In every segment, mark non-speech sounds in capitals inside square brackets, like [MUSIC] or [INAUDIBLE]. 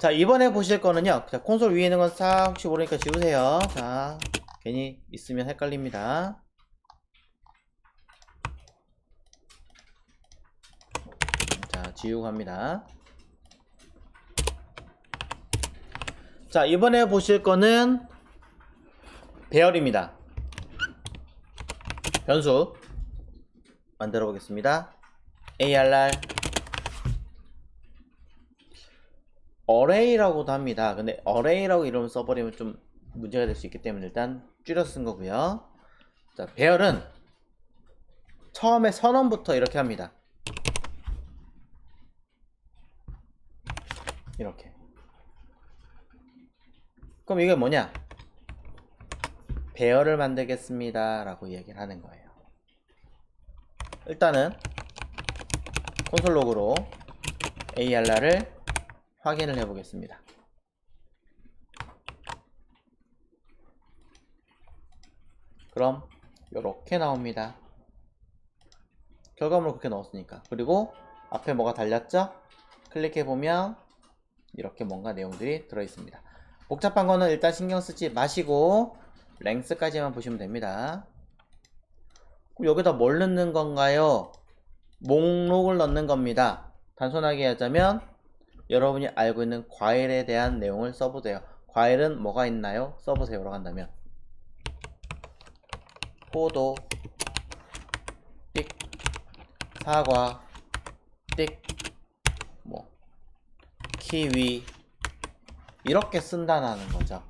자, 이번에 보실 거는요. 자, 콘솔 위에 있는 건 싹 혹시 모르니까 지우세요. 자, 괜히 있으면 헷갈립니다. 자, 지우고 합니다. 자, 이번에 보실 거는 배열입니다. 변수 만들어 보겠습니다. ARR array라고도 합니다. 근데 array라고 이름 써버리면 좀 문제가 될 수 있기 때문에 일단 줄여서 쓴 거고요. 자, 배열은 처음에 선언부터 이렇게 합니다. 이렇게. 그럼 이게 뭐냐? 배열을 만들겠습니다. 라고 얘기를 하는 거예요. 일단은 콘솔 로그로 ARR을 확인을 해 보겠습니다. 그럼 이렇게 나옵니다. 결과물을 그렇게 넣었으니까. 그리고 앞에 뭐가 달렸죠? 클릭해 보면 이렇게 뭔가 내용들이 들어 있습니다. 복잡한 거는 일단 신경 쓰지 마시고 랭스까지만 보시면 됩니다. 여기다 뭘 넣는 건가요? 목록을 넣는 겁니다. 단순하게 하자면 여러분이 알고 있는 과일에 대한 내용을 써보세요. 과일은 뭐가 있나요? 써보세요라고 한다면 포도, 띡, 사과, 띡, 뭐 키위 이렇게 쓴다는 거죠.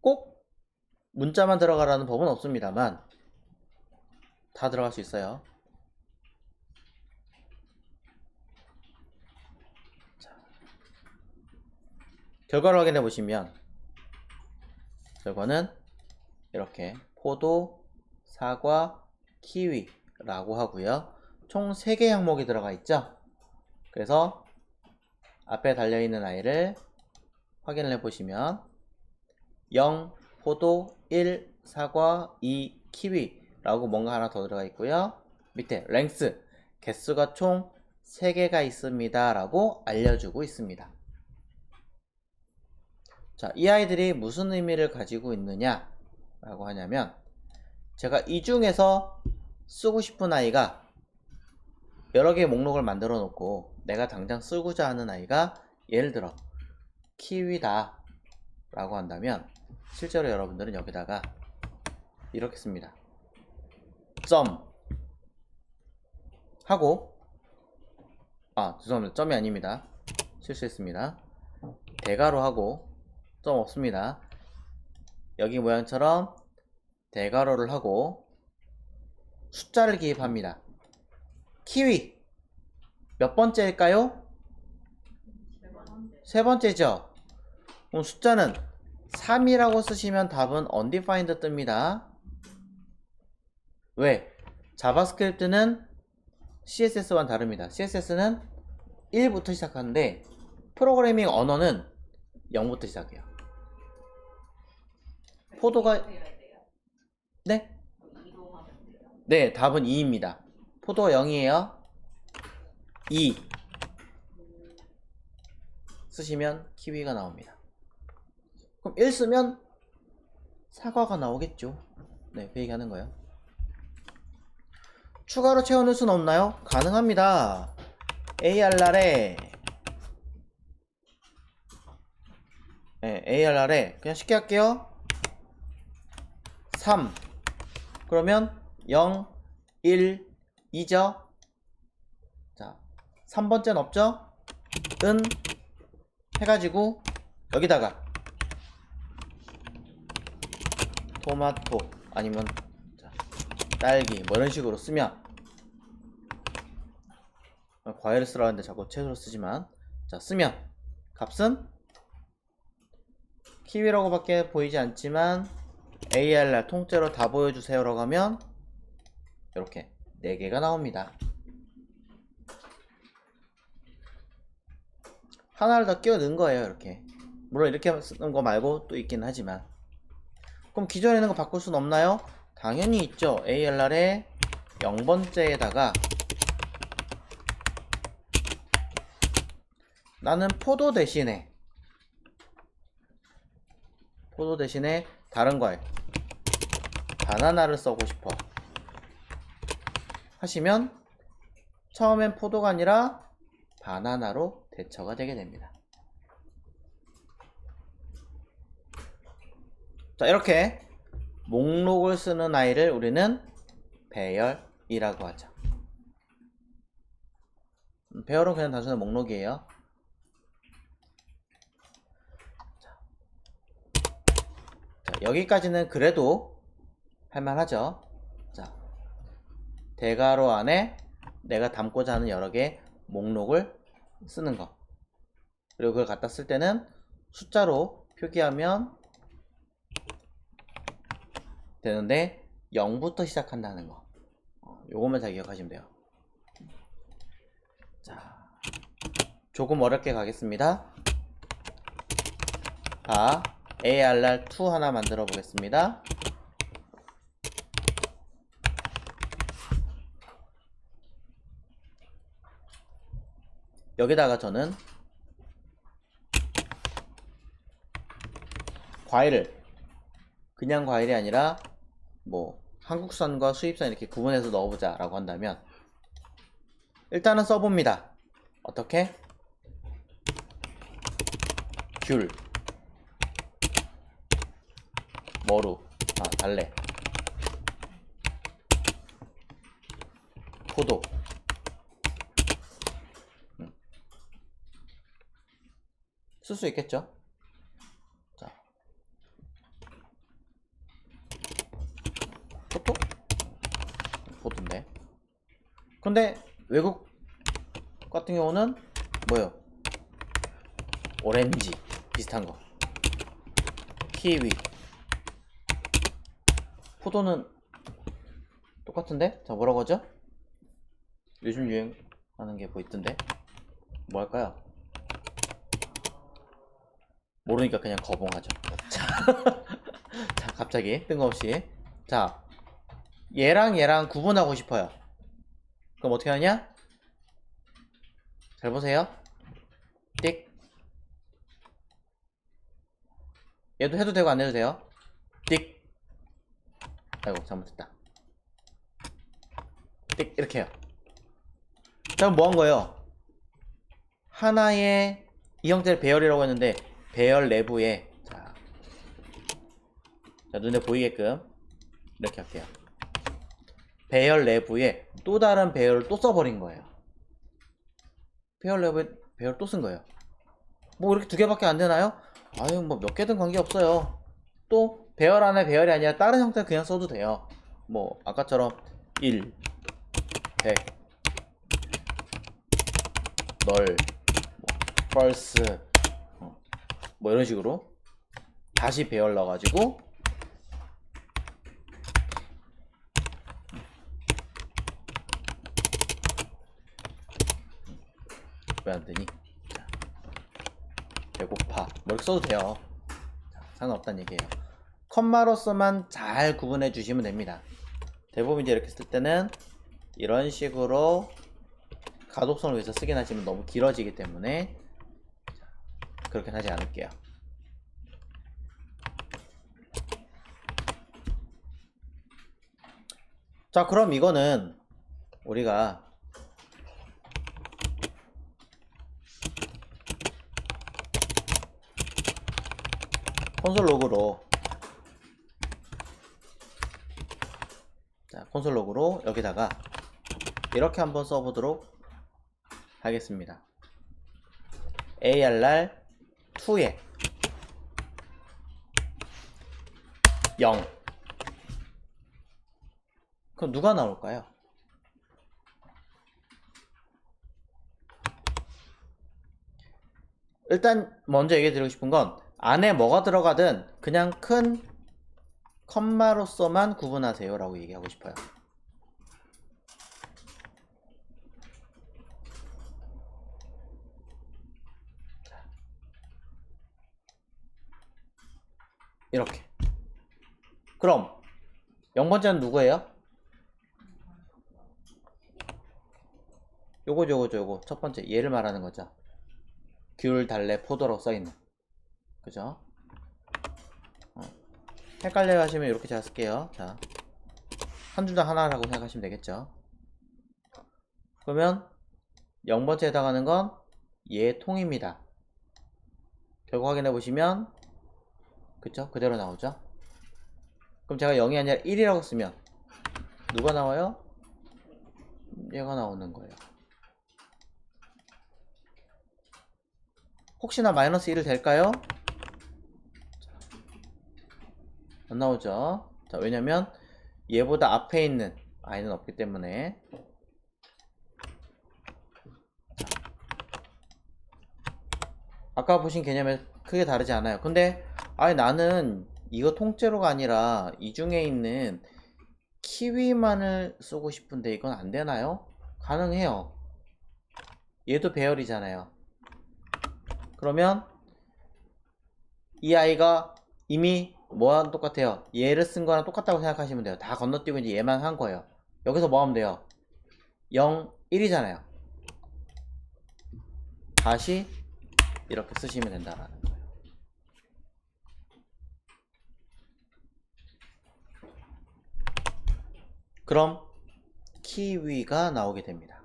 꼭 문자만 들어가라는 법은 없습니다만 다 들어갈 수 있어요. 결과를 확인해 보시면 결과는 이렇게 포도, 사과, 키위라고 하고요. 총 3개 항목이 들어가 있죠. 그래서 앞에 달려 있는 아이를 확인을 해 보시면 0 포도, 1 사과, 2 키위라고 뭔가 하나 더 들어가 있고요. 밑에 랭스 개수가 총 3개가 있습니다 라고 알려주고 있습니다. 자, 이 아이들이 무슨 의미를 가지고 있느냐? 라고 하냐면, 제가 이 중에서 쓰고 싶은 아이가 여러 개의 목록을 만들어 놓고, 내가 당장 쓰고자 하는 아이가 예를 들어, 키위다. 라고 한다면, 실제로 여러분들은 여기다가 이렇게 씁니다. 점. 하고, 아, 죄송합니다. 점이 아닙니다. 실수했습니다. 대가로 하고, 점 없습니다. 여기 모양처럼 대괄호를 하고 숫자를 기입합니다. 키위 몇 번째일까요? 세 번째죠. 그럼 숫자는 3이라고 쓰시면 답은 undefined 뜹니다. 왜? 자바스크립트는 CSS와는 다릅니다. CSS는 1부터 시작하는데 프로그래밍 언어는 0부터 시작해요. 포도가 네? 네, 답은 2입니다. 포도가 0이에요. 2 쓰시면 키위가 나옵니다. 그럼 1 쓰면 사과가 나오겠죠. 네, 그 얘기하는 거예요. 추가로 채워넣을 수는 없나요? 가능합니다. ARR에 네, ARR에 그냥 쉽게 할게요. 3 그러면 0 1 2죠? 자 3번째는 없죠? 은 해가지고 여기다가 토마토 아니면 자, 딸기 뭐 이런 식으로 쓰면 과일을 쓰라는데 자꾸 채소로 쓰지만 자 쓰면 값은 키위라고 밖에 보이지 않지만 ARR 통째로 다 보여주세요 라고 하면 이렇게 4개가 나옵니다. 하나를 더 끼워 넣은 거예요 이렇게. 물론 이렇게 쓰는 거 말고 또 있긴 하지만. 그럼 기존에 있는 거 바꿀 수는 없나요? 당연히 있죠. ARR의 0번째에다가 나는 포도 대신에 포도 대신에 다른 과일 바나나를 써고 싶어 하시면 처음엔 포도가 아니라 바나나로 대처가 되게 됩니다. 자, 이렇게 목록을 쓰는 아이를 우리는 배열이라고 하죠. 음, 배열은 그냥 단순한 목록이에요. 자, 자, 여기까지는 그래도 할만하죠. 자, 대괄호 안에 내가 담고자 하는 여러 개의 목록을 쓰는 거. 그리고 그걸 갖다 쓸 때는 숫자로 표기하면 되는데 0부터 시작한다는 거. 어, 요것만 잘 기억하시면 돼요. 자, 조금 어렵게 가겠습니다. 자, ARR2 하나 만들어 보겠습니다. 여기다가 저는 과일을 그냥 과일이 아니라 뭐 한국산과 수입산 이렇게 구분해서 넣어보자 라고 한다면 일단은 써봅니다 어떻게? 귤 머루 아 달래 포도 쓸 수 있겠죠? 자 포토? 포토인데 근데 외국 같은 경우는 뭐요? 오렌지 비슷한 거 키위 포도는 똑같은데? 자 뭐라고 하죠? 요즘 유행하는 게 뭐 있던데? 뭐 할까요? 모르니까 그냥 거봉하죠. 자, [LAUGHS] 자, 갑자기 뜬금없이. 자, 얘랑 얘랑 구분하고 싶어요. 그럼 어떻게 하냐? 잘 보세요. 띡. 얘도 해도 되고 안 해도 돼요. 띡. 아이고, 잘못했다. 띡. 이렇게 해요. 자, 그럼 뭐 한 거예요? 하나의 이 형태를 배열이라고 했는데 배열 내부에 자, 자 눈에 보이게끔 이렇게 할게요. 배열 내부에 또 다른 배열을 또 써버린 거예요. 배열 내부에 배열 또 쓴 거예요. 뭐 이렇게 두 개밖에 안 되나요? 아유 뭐 몇 개든 관계 없어요. 또 배열 안에 배열이 아니라 다른 형태 그냥 써도 돼요. 뭐 아까처럼 1, 100, 널, 뭐, 펄스, 뭐 이런 식으로 다시 배열 넣어가지고 왜 안 되니? 자, 배고파. 뭐 이렇게 써도 돼요. 자, 상관없다는 얘기예요. 컴마로서만 잘 구분해 주시면 됩니다. 대부분 이제 이렇게 쓸 때는 이런 식으로 가독성을 위해서 쓰긴 하지만 너무 길어지기 때문에 그렇게 하지 않을게요. 자, 그럼 이거는 우리가 콘솔 로그로 자, 콘솔 로그로 여기다가 이렇게 한번 써보도록 하겠습니다. ARR 2에 0 그럼 누가 나올까요? 일단 먼저 얘기 드리고 싶은 건 안에 뭐가 들어가든 그냥 큰 컴마로서만 구분하세요 라고 얘기하고 싶어요 이렇게. 그럼 0번째는 누구예요? 요거죠 요거죠 요거. 첫 번째 얘를 말하는 거죠. 귤, 달래, 포도라고 써있는. 그죠? 어. 헷갈려 하시면 이렇게 제가 쓸게요. 자, 한 줄 당 하나라고 생각하시면 되겠죠? 그러면 0번째에 해당하는 건 얘 통입니다. 결과 확인해 보시면 그쵸? 그대로 나오죠? 그럼 제가 0이 아니라 1이라고 쓰면 누가 나와요? 얘가 나오는 거예요. 혹시나 마이너스 1을 될까요? 안 나오죠? 자, 왜냐면 얘보다 앞에 있는 i는 없기 때문에 아까 보신 개념에 크게 다르지 않아요. 근데 아니 나는 이거 통째로가 아니라 이 중에 있는 키위만을 쓰고 싶은데 이건 안 되나요? 가능해요. 얘도 배열이잖아요. 그러면 이 아이가 이미 뭐랑 똑같아요? 얘를 쓴 거랑 똑같다고 생각하시면 돼요. 다 건너뛰고 이제 얘만 한 거예요. 여기서 뭐 하면 돼요? 0, 1이잖아요. 다시 이렇게 쓰시면 된다라는 거예요. 그럼 키위가 나오게 됩니다.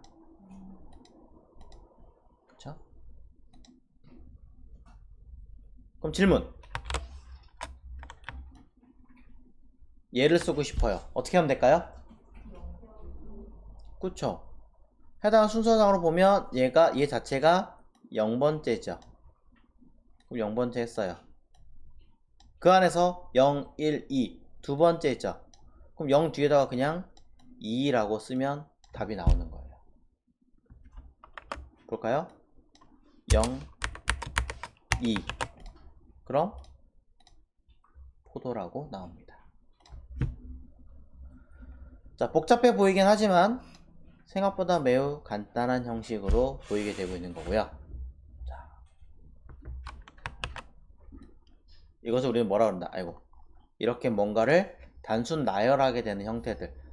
그렇죠? 그럼 질문. 얘를 쓰고 싶어요. 어떻게 하면 될까요? 그쵸? 해당 순서상으로 보면 얘가 얘 자체가 0번째죠. 그럼 0번째 했어요. 그 안에서 0, 1, 2 두 번째 있죠. 그럼 0 뒤에다가 그냥 2라고 쓰면 답이 나오는 거예요. 볼까요? 0, 2 그럼 포도라고 나옵니다. 자, 복잡해 보이긴 하지만 생각보다 매우 간단한 형식으로 보이게 되고 있는 거고요. 자, 이것을 우리는 뭐라 그런다? 아이고. 이렇게 뭔가를 단순 나열하게 되는 형태들.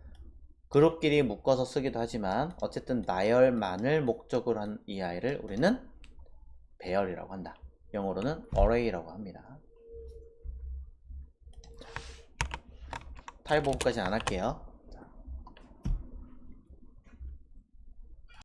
그룹끼리 묶어서 쓰기도 하지만 어쨌든 나열만을 목적으로 한 이 아이를 우리는 배열이라고 한다. 영어로는 array라고 합니다. 타입 오브까지는 안 할게요.